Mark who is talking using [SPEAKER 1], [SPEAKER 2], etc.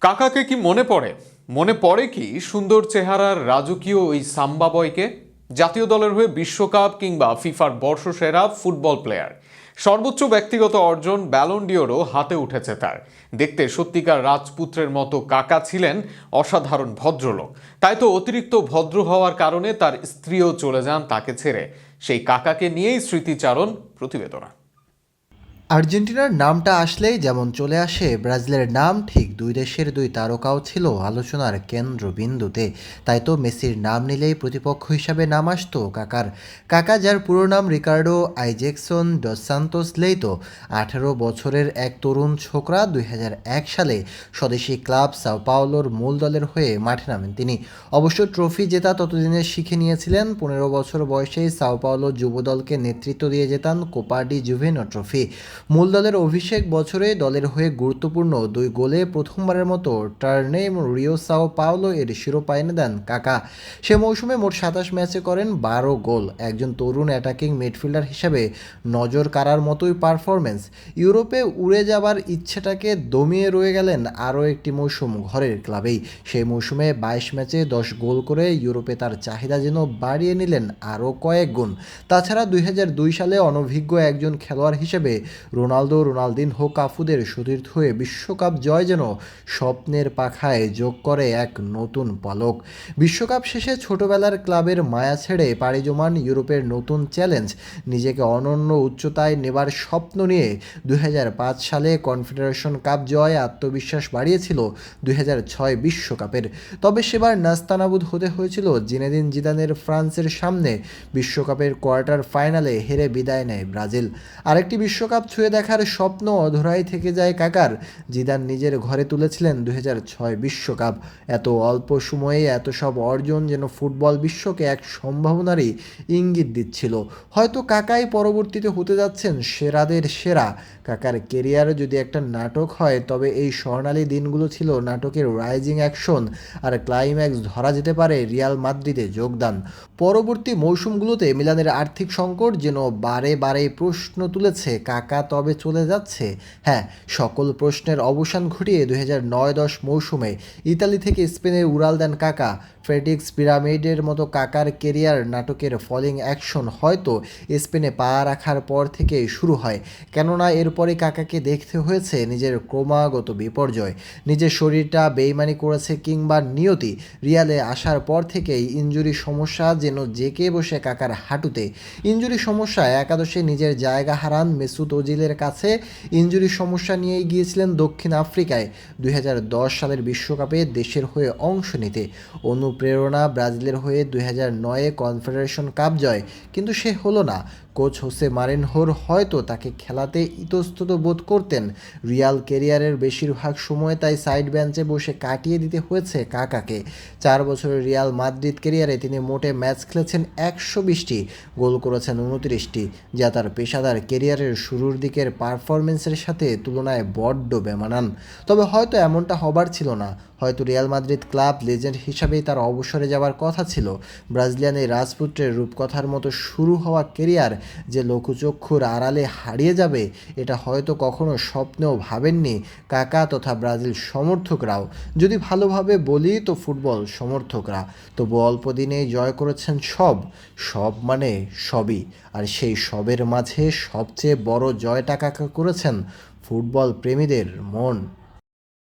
[SPEAKER 1] কাকাকে কি মনে পড়ে? মনে পড়ে কি সুন্দর চেহারার রাজকীয় ওই সাম্বা বয়কে? জাতীয় দলের হয়ে বিশ্বকাপ কিংবা ফিফার বর্ষসেরা ফুটবল প্লেয়ার। সর্বোচ্চ ব্যক্তিগত অর্জন ব্যালন ডিওরও হাতে উঠেছে তার। দেখতে সত্যিকার রাজপুত্রের মতো কাকা ছিলেন অসাধারণ ভদ্রলোক। তাই তো অতিরিক্ত ভদ্র হওয়ার কারণে তার স্ত্রীও চলে যান তাকে ছেড়ে। সেই কাকাকে নিয়েই স্মৃতিচারণ প্রতিবেদনা।
[SPEAKER 2] আর্জেন্টিনার নামটা আসলেই যেমন চলে আসে, ব্রাজিলের নাম ঠিক দুই দেশের দুই তারকাও ছিল আলোচনার কেন্দ্রবিন্দুতে। তাই তো মেসির নাম নিলেই প্রতিপক্ষ হিসাবে নাম আসতো কাকার। কাকা, যার পুরো নাম Ricardo Izecson dos Santos Leite আঠারো বছরের এক তরুণ ছোকরা দুই হাজার এক সালে স্বদেশি ক্লাব সাও পাওলোর মূল দলের হয়ে মাঠে নামেন তিনি। অবশ্য ট্রফি জেতা ততদিনে শিখে নিয়েছিলেন, পনেরো বছর বয়সেই সাও পাওলো যুব দলকে নেতৃত্ব দিয়ে যেতান কোপাডি জুভেনো ট্রফি। মূল দলের অভিষেক বছরে দলের হয়ে গুরুত্বপূর্ণ দুই গোলে প্রথমবারের মতো টার্নেম রিও সাও পাওলো এর শিরোপা এনে দেন কাকা। সে মৌসুমে মোট সাতাশ ম্যাচে করেন বারো গোল। একজন তরুণ অ্যাটাকিং মিডফিল্ডার হিসেবে নজর কাড়ার মতোই পারফরমেন্স ইউরোপে উড়ে যাবার ইচ্ছেটাকে দমিয়ে রয়ে গেলেন আরও একটি মৌসুম ঘরের ক্লাবেই। সেই মৌসুমে বাইশ ম্যাচে দশ গোল করে ইউরোপে তার চাহিদা যেন বাড়িয়ে নিলেন আরও কয়েক গুণ। তাছাড়া দুই হাজার দুই সালে অনভিজ্ঞ একজন খেলোয়াড় হিসেবে রোনালদো, রোনালদিনহো কাফুদের সতীর্থ হয়ে বিশ্বকাপ জয় যেন স্বপ্নের পাখায় যোগ করে এক নতুন পলক। বিশ্বকাপ শেষে ছোটবেলার ক্লাবের মায়া ছেড়ে পাড়ি জমান ইউরোপের নতুন চ্যালেঞ্জ, নিজেকে অনন্য উচ্চতায় নেবার স্বপ্ন নিয়ে দু হাজার পাঁচ সালে কনফেডারেশন কাপ জয় আত্মবিশ্বাস বাড়িয়েছিল দুই বিশ্বকাপের। তবে সেবার নাস্তানাবুদ হতে হয়েছিল জিনেদিন জিদানের ফ্রান্সের সামনে বিশ্বকাপের কোয়ার্টার ফাইনালে হেরে বিদায় নেয় ব্রাজিল। আরেকটি বিশ্বকাপ ছুঁয়ে দেখার স্বপ্ন অধরাই থেকে যায় কাকার। জিদান নিজের ঘরে তুলেছিলেন দুই বিশ্বকাপ। এত অল্প সময়ে এত সব অর্জন যেন ফুটবল বিশ্বকে এক সম্ভাবনারই ইঙ্গিত দিচ্ছিল। হয়তো কাকাই পরবর্তীতে হতে যাচ্ছেন সেরাদের সেরা। কাকার কেরিয়ারে যদি একটা নাটক হয়, তবে এই স্বর্ণালী দিনগুলো ছিল নাটকের রাইজিং অ্যাকশন আর ক্লাইম্যাক্স ধরা যেতে পারে রিয়াল মাদ্রিদে যোগদান। পরবর্তী মৌসুমগুলোতে মিলানের আর্থিক সংকট যেন বারে বারে প্রশ্ন তুলেছে কাকা তবে চলে যাচ্ছে। হ্যাঁ সকল প্রশ্নের অবসান ঘটিয়ে দুই হাজার নয় দশ মৌসুমে ইতালি থেকে স্পেনে উড়াল দেন কাকা ফ্রেডিক্স পিরামিডের মতো কাকার কেরিয়ার নাটকের ফলিং অ্যাকশন হয়তো স্পেনে পা রাখার পর থেকে শুরু হয়। কেননা এরপরে কাকাকে দেখতে হয়েছে নিজের ক্রমাগত বিপর্যয়। নিজের শরীরটা বেইমানি করেছে কিংবা নিয়তি রিয়ালে আসার পর থেকেই ইঞ্জুরি সমস্যা যেন জেকে বসে কাকার হাঁটুতে। ইঞ্জুরি সমস্যা একাদশে নিজের জায়গা হারান মেসুত ওজিলের কাছে ইঞ্জুরি সমস্যা নিয়েই গিয়েছিলেন দক্ষিণ আফ্রিকায়। দুই হাজার দশ সালের বিশ্বকাপে দেশের হয়ে অংশ নিতে। অনুপ্রেরণা ব্রাজিলের হয়ে দুই নয়ে কনফেডারেশন কাপ জয়। কিন্তু সে হলো না। কোচ হোসে মারিনহোর হয়তো তাকে খেলাতে ইতস্তত বোধ করতেন। রিয়াল কেরিয়ারের বেশিরভাগ সময় তাই সাইড বেঞ্চে বসে কাটিয়ে দিতে হয়েছে কাকাকে। চার বছরের রিয়াল মাদ্রিদ কেরিয়ারে তিনি মোটে ম্যাচ খেলেছেন একশো বিশটি, গোল করেছেন উনত্রিশটি। যা তার পেশাদার কেরিয়ারের শুরুর দিকের পারফরমেন্সের সাথে তুলনায় বড্ড বেমানান। তবে হয়তো এমনটা হবার ছিল না। হয়তো রিয়াল মাদ্রিদ ক্লাব লেজেন্ড হিসাবেই তার অবসরে যাওয়ার কথা ছিল। ব্রাজিলিয়ান এই রাজপুত্রের রূপকথার মতো শুরু হওয়া কেরিয়ার যে লঘুচক্ষুর আড়ালে হারিয়ে যাবে, এটা হয়তো কখনো স্বপ্নেও ভাবেননি কাকা তথা ব্রাজিল সমর্থকরাও। যদি ভালোভাবে বলি তো ফুটবল সমর্থকরা। তবু অল্প দিনেই জয় করেছেন সব সব মানে সবই। আর সেই সবের মাঝে সবচেয়ে বড় জয়টা কাকা করেছেন ফুটবল প্রেমীদের মন।